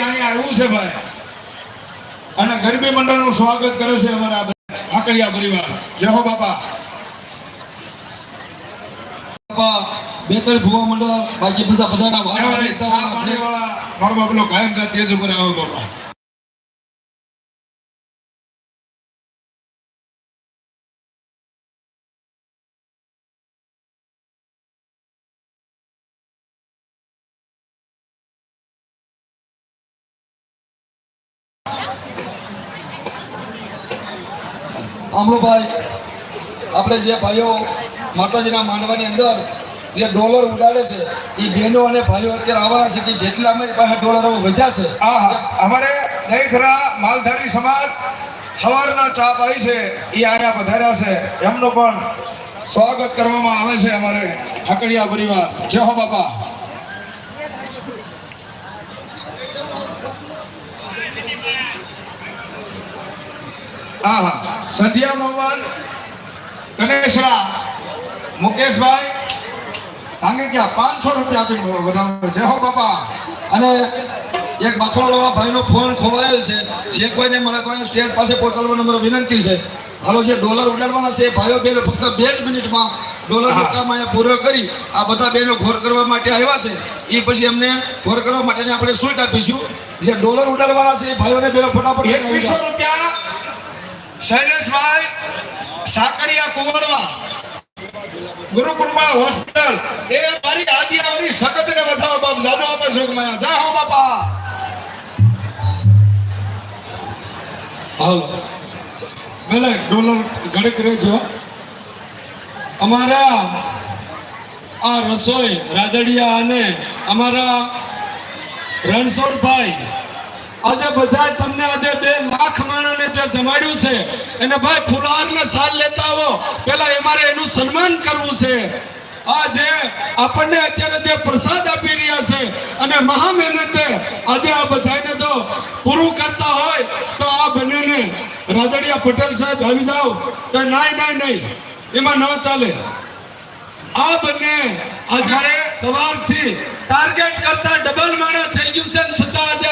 અહીંયા આવ્યું છે ભાઈ. અને ગરબી મંડળનું સ્વાગત કરે છે અમારા આકડિયા પરિવાર. જય હો બાપા. બાપા બે ત્રણ ભુવા મંડળ બાકી બધા બધાના મારો બાપલો કાયમ તેજ ઉપર આવો બાપા. અમૃભાઈ આપણે જે ભાઈઓ માતાજીના માંડવાની અંદર જે ડોલર ઉડાડે છે એ બહેનો અને ભાઈઓ અત્યારે આવવાના છે કે જેટલા અમારી પાસે ડોલરો વધ્યા છે. હા હા. અમારે દહીખરા માલધારી સમાજ સવારના ચા પાઈ છે એ આયા પધાર્યા છે. એમનું પણ સ્વાગત કરવામાં આવે છે અમારે હકડિયા પરિવાર. જય હો બાપા. હા હા. સંધ્યા મોહન ગણેશરા મુકેશભાઈ તાંગે ક્યાં? પાંચસો રૂપિયા આપીને વધારો. છે હો બાપા. અને એક બખરોડવા ભાઈનો ફોન ખોવાયેલ છે. જે કોઈને મને કોઈ સ્ટેજ પાસે પહોંચાડવાનો મારો વિનંતી છે. હાલો જે ડોલર ઉડાડવાના છે ભાઈઓ બેનો ફક્ત બે જ મિનિટમાં ડોલર હા. કામ અહીંયા પૂરો કરી આ બધા બેનો ઘોર કરવા માટે આવ્યા છે. એ પછી એમને ઘોર કરવા માટેની આપણે સૂટ આપીશું. જે ડોલર ઉડાડવાના છે એ ભાઈઓને બેનો ફટાફટ એકવીસો રૂપિયા શૈલેષભાઈ સાકરિયા કુંવરવા, ગુરુકુળમાં હોસ્પિટલ. એ મારી આદિયાવરી સખત ને વધાવો બાપ. જાજો આપે જોગમાયા જા હો બાપા. હાલો. ભલે ડોલર ઘડીક રહેજો. અમારા આ રસોઈ રાદડિયા અને અમારા રણછોડભાઈ આજે બધા તમને આજે બે લાખ માણસને જે જમાડ્યું છે એને ભાઈ ફુલારને સાલ લેતા આવો. પેલા અમારે એનું સન્માન કરવું છે. આ જે આપણને અત્યારે જે પ્રસાદ આપી રહ્યા છે અને મહા મહેનતે આજે આ બધાને જો પૂરું કરતા હોય તો આ બંનેને રાદડિયા પટેલ સાહેબ આવી જાઓ. તો નાય નાય નહીં એમાં ન ચાલે. આ બંને અમારે સવારથી ટાર્ગેટ કરતા ડબલ માણા થઈ ગયું છે છતાં આજે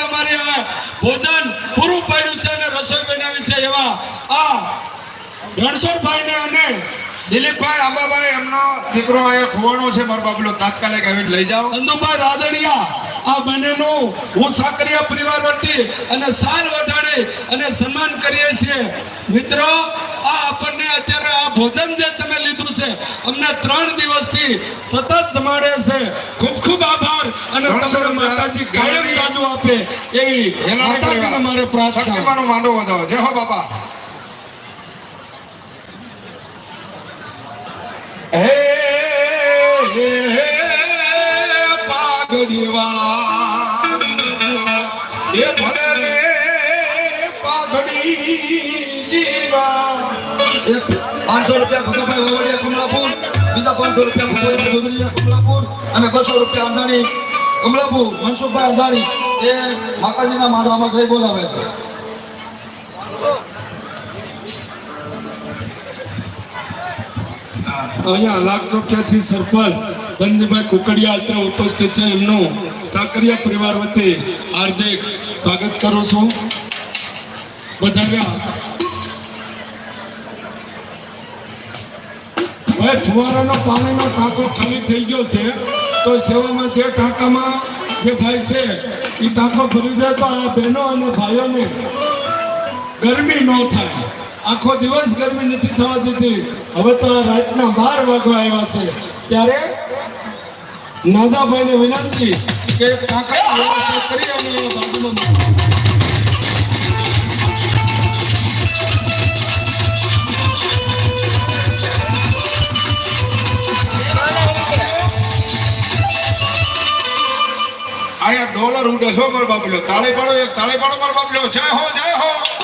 ભોજન પૂરું પાડ્યું છે અને રસોઈ બનાવી છે એવા આ રણછોડભાઈને અને દિલીપભાઈ આંબાભાઈ એમનો દીકરો અહીંયા ખોવાનો છે. મારો બાબલો તાત્કાલિક આવીને લઈ જાઓ. ચંદુભાઈ રાદડિયા આ બંનેનું હું સાકરિયા પરિવાર વતી અને સાર વટાડી અને સન્માન કરીએ છીએ. મિત્રો અત્યારે આ ભોજન જે તમે લીધું છે અમને ત્રણ દિવસથી સતત જમાડે છે. ખૂબ ખૂબ આભાર અને તમને માતાજી કાયમ તાજુ આપે એવી માતાજીને મારે પ્રાર્થના. માંડો વધાવો જય હો બાપા. હે હે, હે, પાઘડી વાળા પાંચસો રૂપિયા ભગતભાઈ વવડિયા કમલાપુર, બીજા પાંચસો બસો રૂપિયા અંધાણી કમલાપુર, મનસુખભાઈ માતાજીના માંડવામાં અહીંયા લાખોટિયાથી સરપંચ ધનજીભાઈ કુકડિયા ઉપસ્થિત છે. એમનું સાકરિયા પરિવાર વતી હાર્દિક સ્વાગત કરું છું. ભાઈ ફુવારાનો પાણીનો ટાંકો ખાલી થઈ ગયો છે, તો સેવામાં જે ટાંકામાં જે ભાઈ છે એ ટાંકો ભરી દે તો આ બહેનો અને ભાઈઓને ગરમી ન થાય. આખો દિવસ ગરમી નથી થવા દીધી. હવે તો આ રાતના બાર વાગવા આવ્યા છે. ત્યારે નાદાભાઈને વિનંતી કે ટાંકા કરી અને બાજુમાં મૂકો. અહીંયા ડોલર ઉડે છો મારો બાબલો તાળી પાડો એક તાળી પાડો મારો બાબલો જય હો જય હો